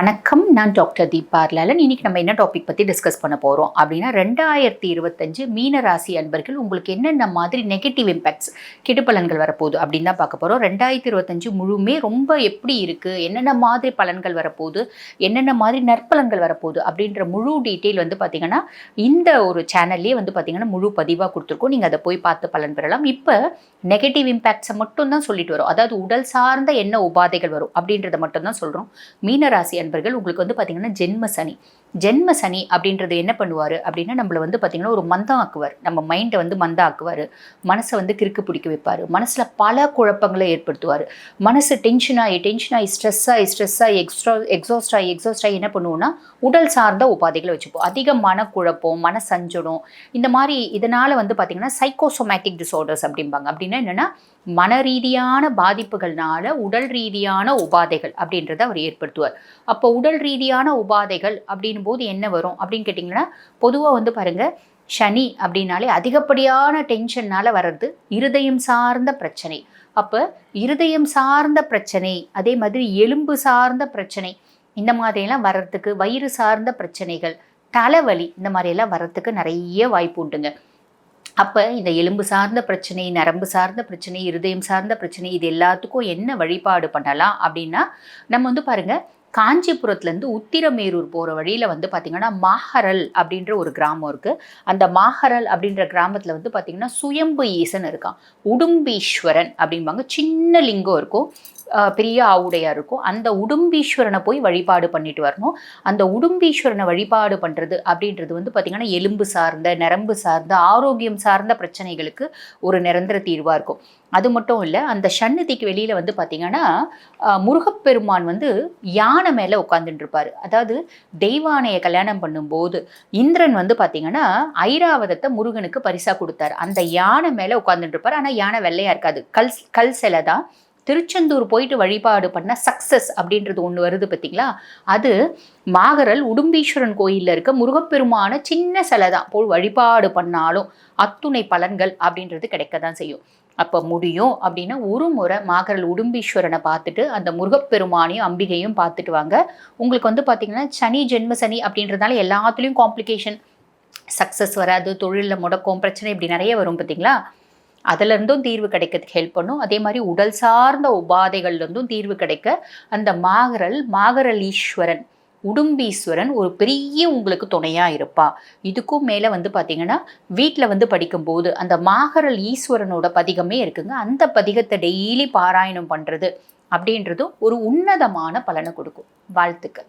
வணக்கம். நான் டாக்டர் தீபா லாலன் இன்னைக்கு நம்ம என்ன டாபிக் பற்றி டிஸ்கஸ் பண்ண போகிறோம் அப்படின்னா ரெண்டாயிரத்தி இருபத்தஞ்சு மீன ராசி அன்பர்கள் உங்களுக்கு என்னென்ன மாதிரி நெகட்டிவ் இம்பேக்ட்ஸ் கெடுபலன்கள் வரப்போகுது அப்படின்னு தான் பார்க்க போகிறோம் ரெண்டாயிரத்தி இருபத்தஞ்சு முழுமே ரொம்ப எப்படி இருக்குது என்னென்ன மாதிரி பலன்கள் வரப்போகுது? என்னென்ன மாதிரி நற்பலன்கள் வரப்போகுது? அப்படின்ற முழு டீட்டெயில் வந்து பார்த்திங்கன்னா இந்த ஒரு சேனல்லே வந்து பார்த்திங்கன்னா முழு பதிவாக கொடுத்துருக்கோம். நீங்கள் அதை போய் பார்த்து பலன் பெறலாம். இப்போ நெகட்டிவ் இம்பேக்ட்ஸை மட்டும் தான் சொல்லிட்டு வரும். அதாவது உடல் சார்ந்த என்ன உபாதைகள் வரும் அப்படின்றத மட்டும் தான் சொல்கிறோம் மீனராசி நண்பர்கள் உங்களுக்கு வந்து பார்த்திங்கன்னா ஜென்ம சனி. ஜென்ம சனி அப்படின்றது என்ன பண்ணுவார் அப்படின்னா நம்மளை வந்து பார்த்திங்கன்னா ஒரு மந்தம் ஆக்குவார் நம்ம மைண்டை வந்து மந்தம் ஆக்குவார் மனசை வந்து கிறுக்கு பிடிக்க வைப்பார். மனசில் பல குழப்பங்களை ஏற்படுத்துவார். மனசு டென்ஷன் ஆகி டென்ஷன் ஆகி ஸ்ட்ரெஸ் ஆகி ஸ்ட்ரெஸ் ஆகி எக்ஸ்ட்ரா எக்ஸாஸ்ட் ஆகி எக்ஸாஸ்ட் ஆகி என்ன பண்ணுவோம்னா உடல் சார்ந்த உபாதைகளை வச்சுப்போம். அதிக மனக்குழப்பம் மன சஞ்சடம் இந்த மாதிரி இதனால் வந்து பார்த்திங்கன்னா சைக்கோசோமேட்டிக் டிசார்டர்ஸ் அப்படிம்பாங்க. அப்படின்னா என்னென்னா மன ரீதியான பாதிப்புகள்னால உடல் ரீதியான உபாதைகள் அப்படின்றத அவர் ஏற்படுத்துவார். அப்போ அப்போ உடல் ரீதியான உபாதைகள் அப்படின் போது என்ன வரும் அப்படின்னு கேட்டிங்கன்னா பொதுவாக வந்து பாருங்கள் சனி அப்படின்னாலே அதிகப்படியான டென்ஷன்னால் வர்றது இருதயம் சார்ந்த பிரச்சனை. அப்போ இருதயம் சார்ந்த பிரச்சனை அதே மாதிரி எலும்பு சார்ந்த பிரச்சனை இந்த மாதிரியெல்லாம் வர்றதுக்கு வயிறு சார்ந்த பிரச்சனைகள் தலைவலி இந்த மாதிரியெல்லாம் வர்றதுக்கு நிறைய வாய்ப்பு உண்டுங்க. அப்போ இந்த எலும்பு சார்ந்த பிரச்சனை நரம்பு சார்ந்த பிரச்சனை இருதயம் சார்ந்த பிரச்சனை இது எல்லாத்துக்கும் என்ன வழிபாடு பண்ணலாம் அப்படின்னா நம்ம வந்து பாருங்கள் காஞ்சிபுரத்துலேருந்து உத்திரமேரூர் போகிற வழியில் வந்து பார்த்திங்கன்னா மாஹரல் அப்படின்ற ஒரு கிராமம் இருக்குது அந்த மாஹரல் அப்படின்ற கிராமத்தில் வந்து பார்த்திங்கன்னா சுயம்பு ஈசன் இருக்கான் உடும்பீஸ்வரன் அப்படிம்பாங்க. சின்ன லிங்கம் இருக்கும். பெரிய ஆவுடையாக இருக்கும். அந்த உடும்பீஸ்வரனை போய் வழிபாடு பண்ணிட்டு வரணும். அந்த உடும்பீஸ்வரனை வழிபாடு பண்ணுறது அப்படின்றது வந்து பார்த்திங்கன்னா எலும்பு சார்ந்த நரம்பு சார்ந்த ஆரோக்கியம் சார்ந்த பிரச்சனைகளுக்கு ஒரு நிரந்தர தீர்வாக இருக்கும். அது மட்டும் இல்லை அந்த சன்னதிக்கு வெளியில் வந்து பார்த்திங்கன்னா முருகப்பெருமான் வந்து யானை மேலே உட்காந்துட்டுருப்பார் அதாவது தெய்வானையை கல்யாணம் பண்ணும்போது இந்திரன் வந்து பார்த்திங்கன்னா ஐராவதத்தை முருகனுக்கு பரிசாக கொடுத்தாரு. அந்த யானை மேலே உட்காந்துட்டுருப்பார் ஆனால் யானை வெள்ளையாக இருக்காது. கல் கல் சிலை தான். திருச்செந்தூர் போயிட்டு வழிபாடு பண்ண சக்ஸஸ் அப்படின்றது ஒன்று வருது பார்த்தீங்களா அது மாகரல் உடும்பீஸ்வரன் கோயிலில் இருக்க முருகப்பெருமான சின்ன சிலை தான் போல் வழிபாடு பண்ணாலும் அத்துணை பலன்கள் அப்படின்றது கிடைக்க தான் செய்யும். அப்போ முடியும் அப்படின்னா ஒரு முறை மாகரல் உடும்பீஸ்வரனை பார்த்துட்டு அந்த முருகப்பெருமானையும் அம்பிகையும் பார்த்துட்டு வாங்க. உங்களுக்கு வந்து பார்த்தீங்கன்னா சனி ஜென்ம சனி அப்படின்றதுனால எல்லாத்துலேயும் காம்ப்ளிகேஷன் சக்ஸஸ் வராது தொழிலில் முடக்கம் பிரச்சனை இப்படி நிறைய வரும் பார்த்தீங்களா அதுலேருந்தும் தீர்வு கிடைக்கிறதுக்கு ஹெல்ப் பண்ணும். அதே மாதிரி உடல் சார்ந்த உபாதைகள்லேருந்தும் தீர்வு கிடைக்க அந்த மாகரல் மாகரல் ஈஸ்வரன் உடும்பீஸ்வரன் ஒரு பெரிய உங்களுக்கு துணையாக இருப்பா. இதுக்கும் மேலே வந்து பார்த்தீங்கன்னா வீட்டில் வந்து படிக்கும்போது அந்த மாகரல் ஈஸ்வரனோட பதிகமே இருக்குங்க. அந்த பதிகத்தை டெய்லி பாராயணம் பண்ணுறது அப்படின்றதும் ஒரு உன்னதமான பலனை கொடுக்கும். வாழ்த்துக்கள்.